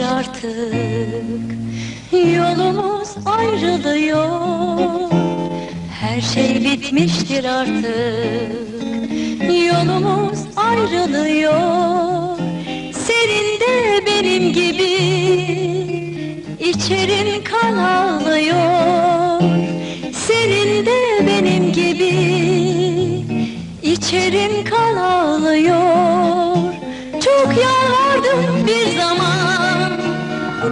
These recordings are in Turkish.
artık. Yolumuz ayrılıyor. Her şey bitmiştir artık. Yolumuz ayrılıyor. Senin de benim gibi. İçerin kan ağlıyor. Senin de benim gibi. İçerim kan ağlıyor Çok yalvardım bir zaman.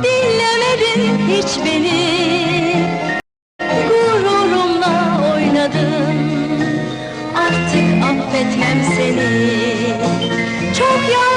Dinlemedin hiç beni. Gururumla oynadın. Artık affetmem seni. Çok yalvardım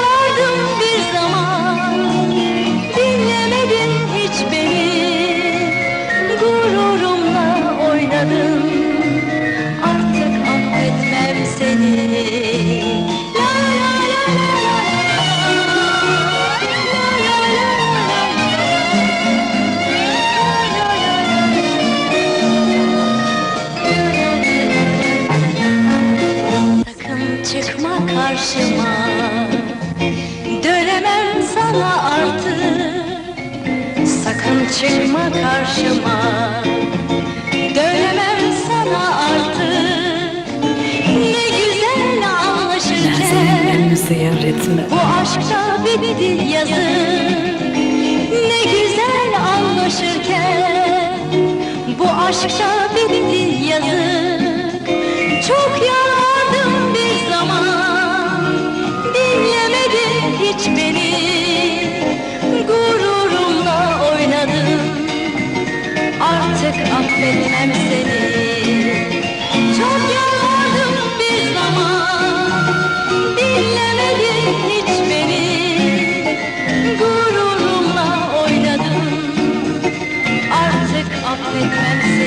karşıma. Dönemem sana artık Sakın çıkma karşıma. Dönemem sana artık Ne güzel anlaşırken bu aşkta bitti yazık Ne güzel anlaşırken. Bu aşkta bitti affetmem seni. Çok yalvardım bir zaman. Dinlemedin hiç beni. Gururumla oynadın. Artık affetmem seni.